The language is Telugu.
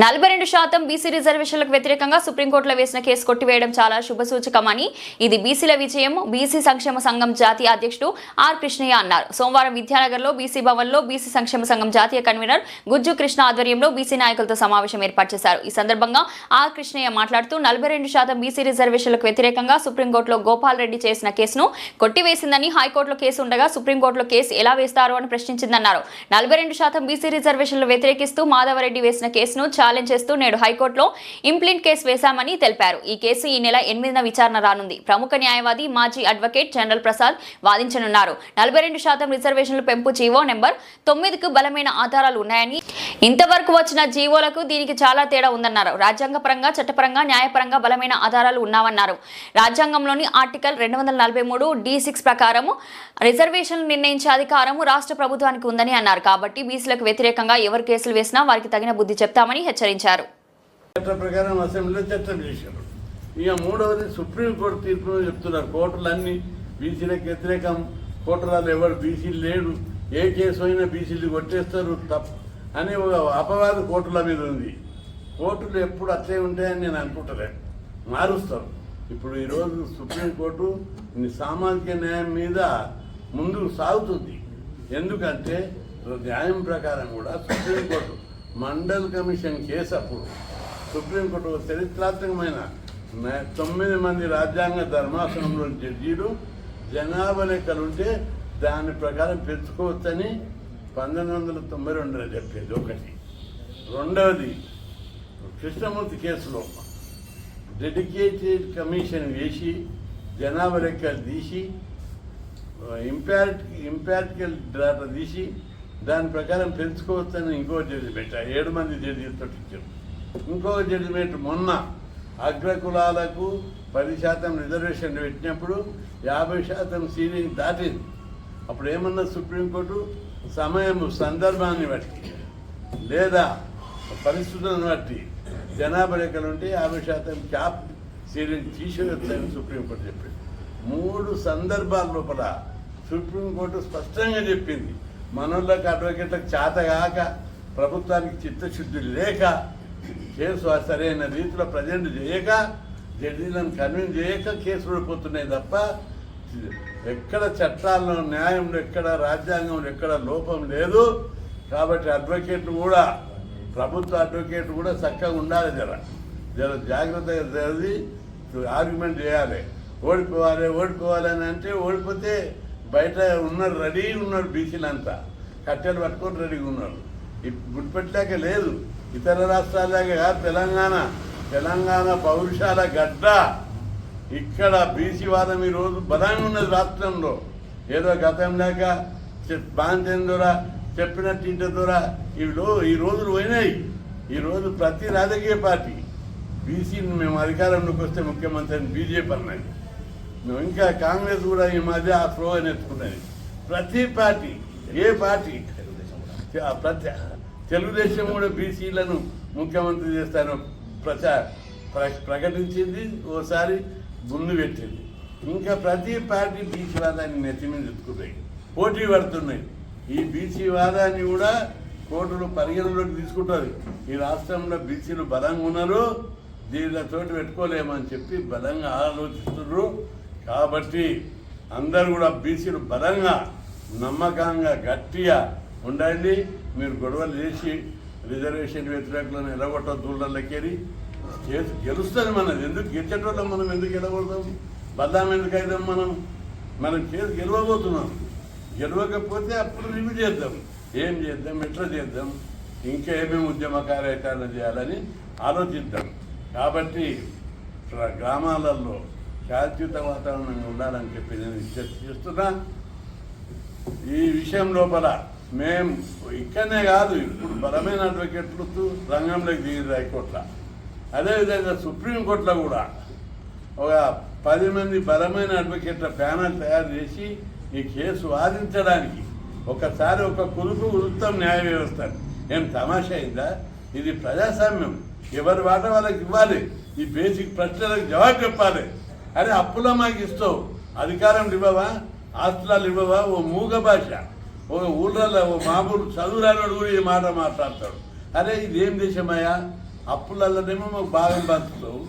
నలభై రెండు శాతం బీసీ రిజర్వేషన్లకు వ్యతిరేకంగా సుప్రీంకోర్టులో వేసిన కేసు కొట్టివేయడం చాలా శుభసూచకమని ఇది బీసీల విజయం. బీసీ సంక్షేమ సంఘం జాతీయ అధ్యక్షుడు ఆర్ కృష్ణయ్య అన్నారు. సోమవారం విద్యానగర్లో బీసీ భవన్లో బీసీ సంక్షేమ సంఘం జాతీయ కన్వీనర్ గుజ్జు కృష్ణ ఆధ్వర్యంలో బీసీ నాయకులతో సమావేశం ఏర్పాటు చేశారు. ఈ సందర్భంగా ఆర్ కృష్ణయ్య మాట్లాడుతూ నలభై రెండు శాతం బీసీ రిజర్వేషన్లకు వ్యతిరేకంగా సుప్రీంకోర్టులో గోపాల్ రెడ్డి చేసిన కేసును కొట్టివేసిందని హైకోర్టులో కేసు ఉండగా సుప్రీంకోర్టులో కేసు ఎలా వేస్తారు అని ప్రశ్నించిందన్నారు. నలభై రెండు శాతం బీసీ రిజర్వేషన్లు వ్యతిరేకిస్తూ మాధవరెడ్డి వేసిన కేసును ఛాలెంజ్ చేస్తూ నేడు హైకోర్టులో ఇంప్లింట్ కేసు వేశామని తెలిపారు. ఈ కేసు ఈ నెల ఎనిమిదిన విచారణ రానుంది. ప్రముఖ న్యాయవాది మాజీ అడ్వకేట్ జనరల్ ప్రసాద్ వాదించనున్నారు. నలభై రెండు శాతం రిజర్వేషన్లు పెంపు జీవో నెంబర్ తొమ్మిదికు బలమైన ఆధారాలు ఉన్నాయని ఇంతవరకు వచ్చిన జీవోలకు దీనికి చాలా తేడా ఉందన్నారు. రాజ్యాంగపరంగా చట్టపరంగా న్యాయపరంగా బలమైన ఆధారాలు ఉన్నామన్నారు రాజ్యాంగంలోని ఆర్టికల్ రెండు వందల నలభై మూడు డి సిక్స్ ప్రకారము రిజర్వేషన్లు నిర్ణయించే అధికారము రాష్ట్ర ప్రభుత్వానికి ఉందని అన్నారు. కాబట్టి బీసీలకు వ్యతిరేకంగా ఎవరు కేసులు వేసినా వారికి తగిన బుద్ధి చెప్తామని హెచ్చరించారు. ప్రకారం అసెంబ్లీలో చట్టం చేశారు. ఇక మూడవది సుప్రీంకోర్టు తీర్పులో చెప్తున్నారు. కోర్టులన్నీ బీసీలకు వ్యతిరేకం. కోర్టులలో ఎవరు బీసీలు లేడు. ఏ కేసు అయినా బీసీలు కొట్టేస్తారు తప్ప అని ఒక అపవాద కోర్టుల మీద ఉంది. కోర్టులు ఎప్పుడు అట్లే ఉంటాయని నేను అనుకుంటలే. మారుస్తారు. ఇప్పుడు ఈరోజు సుప్రీంకోర్టు సామాజిక న్యాయం మీద ముందుకు సాగుతుంది. ఎందుకంటే న్యాయం ప్రకారం కూడా supreme court Mandal commission case అప్పుడు. సుప్రీంకోర్టు చరిత్రాత్మకమైన తొమ్మిది మంది రాజ్యాంగ ధర్మాసనంలోని జడ్జీలు జనాభా లెక్కలు ఉంటే దాని ప్రకారం పెంచుకోవచ్చని పంతొమ్మిది వందల తొంభై రెండులో చెప్పేది ఒకటి. రెండవది కృష్ణమూర్తి కేసులో డెడికేటెడ్ కమిషన్ వేసి జనాభా లెక్కలు తీసి ఇంపాక్ట్ ఇంపాక్టికల్ డేటా తీసి దాని ప్రకారం పెంచుకోవచ్చని ఇంకో జడ్జిమెంట్ ఆ ఏడు మంది జడ్జిలతో ఇచ్చారు. ఇంకో జడ్జిమెంట్ మొన్న అగ్రకులాలకు పది శాతం రిజర్వేషన్ పెట్టినప్పుడు యాభై శాతం సీలింగ్ దాటింది. అప్పుడు ఏమన్నా సుప్రీంకోర్టు సమయం సందర్భాన్ని బట్టి లేదా పరిస్థితులను బట్టి జనాభా లెక్కలు ఉంటే యాభై శాతం క్యాప్ సీలింగ్ తీసివేస్తాయని సుప్రీంకోర్టు చెప్పింది. మూడు సందర్భాల లోపల సుప్రీంకోర్టు స్పష్టంగా చెప్పింది మనోళ్ళకి అడ్వకేట్లకు చేతగాక ప్రభుత్వానికి చిత్తశుద్ధి లేక కేసు సరైన రీతిలో ప్రజెంట్ చేయక జడ్జీలను కన్విన్స్ చేయక కేసు పోతున్నాయి తప్ప ఎక్కడ చట్టాల్లో న్యాయంలో ఎక్కడ రాజ్యాంగంలో ఎక్కడ లోపం లేదు. కాబట్టి అడ్వకేట్లు కూడా ప్రభుత్వ అడ్వకేట్ కూడా చక్కగా ఉండాలి జర. జర జాగ్రత్తగా జరిగి ఆర్గ్యుమెంట్ చేయాలి. ఓడిపోవాలి ఓడిపోవాలి అని అంటే ఓడిపోతే బయట ఉన్నారు రెడీ ఉన్నారు బీసీలంతా కట్టెలు పట్టుకొని రెడీగా ఉన్నారు. ఇప్పుడు గుర్తుపెట్టలేక లేదు. ఇతర రాష్ట్రాలాగా తెలంగాణ. తెలంగాణ పౌరుషాల గడ్డ. ఇక్కడ బీసీ వాదం ఈ రోజు బలంగా ఉన్నది రాష్ట్రంలో. ఏదో గతం లేక ద్వారా చెప్పినట్టు ఇంటి ద్వారా ఇవిలో ఈ రోజులు పోయినాయి. ఈ రోజు ప్రతి రాజకీయ పార్టీ బీసీని మేము అధికారంలోకి వస్తే ముఖ్యమంత్రి అని బీజేపీ అన్నది. మేము ఇంకా కాంగ్రెస్ కూడా ఈ మధ్య ఆ ఫ్లో నేర్చుకున్నది ఎత్తుకున్నది. ప్రతి పార్టీ ఏ పార్టీ ప్రతి తెలుగుదేశం కూడా బీసీలను ముఖ్యమంత్రి చేస్తాను ప్రచార ప్రకటించింది. ఓసారి ముందు పెట్టింది. ఇంకా ప్రతి పార్టీ బీసీ వాదాన్ని నెత్తి మీద ఎత్తుకున్నాయి పోటీ పడుతున్నాయి. ఈ బీసీ వాదాన్ని కూడా కోర్టులు పరిగణలోకి తీసుకుంటారు. ఈ రాష్ట్రంలో బీసీలు బలంగా ఉన్నారు. దీనితోటి పెట్టుకోలేమని చెప్పి బలంగా ఆలోచిస్తున్నారు. కాబట్టి అందరూ కూడా బీసీలు బలంగా నమ్మకంగా గట్టిగా ఉండండి. మీరు గొడవలు చేసి రిజర్వేషన్ వ్యతిరేకులను ఎలగొట్టద్దు ఊళ్ళకెళ్ళి గెలుస్తుంది మనది ఎందుకు గెలిచేటోళ్ళం మనం? ఎందుకు గెలవడదాం బద్దాం ఎందుకు అవుదాం మనం? మనం చేసి గెలవబోతున్నాం. గెలవకపోతే అప్పుడు రివ్యూ చేద్దాం. ఏం చేద్దాం? ఎట్లా చేద్దాం? ఇంకా ఏమేమి ఉద్యమ కార్యక్రమాలు చేయాలని ఆలోచిద్దాం. కాబట్టి గ్రామాలలో శాశ్వత వాతావరణంగా ఉండాలని చెప్పి నేను విజ్ఞప్తి చేస్తున్నా. ఈ విషయం లోపల మేము ఇక్కడనే కాదు ఇప్పుడు బలమైన అడ్వకేట్లు రంగంలోకి దిగి హైకోర్టులో. అదేవిధంగా సుప్రీంకోర్టులో కూడా ఒక పది మంది బలమైన అడ్వకేట్ల ప్యానల్ తయారు చేసి ఈ కేసు వాదించడానికి ఒకసారి ఒక కుదుపు ఉత్తం న్యాయ వ్యవస్థ ఏం తమాషా అయిందా? ఇది ప్రజాస్వామ్యం. ఎవరి వాట వాళ్ళకి ఇవ్వాలి? ఈ బేసిక్ ప్రశ్నలకు జవాబు చెప్పాలి. అరే అప్పులో మాకు ఇస్తావు. అధికారం ఇవ్వవా? ఆస్తులాలు ఇవ్వవా? ఓ మూగ భాష. ఒక ఊళ్ళల్లో ఓ మామూలు చదువురానోడు కూడా ఈ మాట మాట్లాడతాడు. అరే ఇదేం దేశమయ్యా? అప్పులలోనేమో మాకు బాగా బతుకుతావు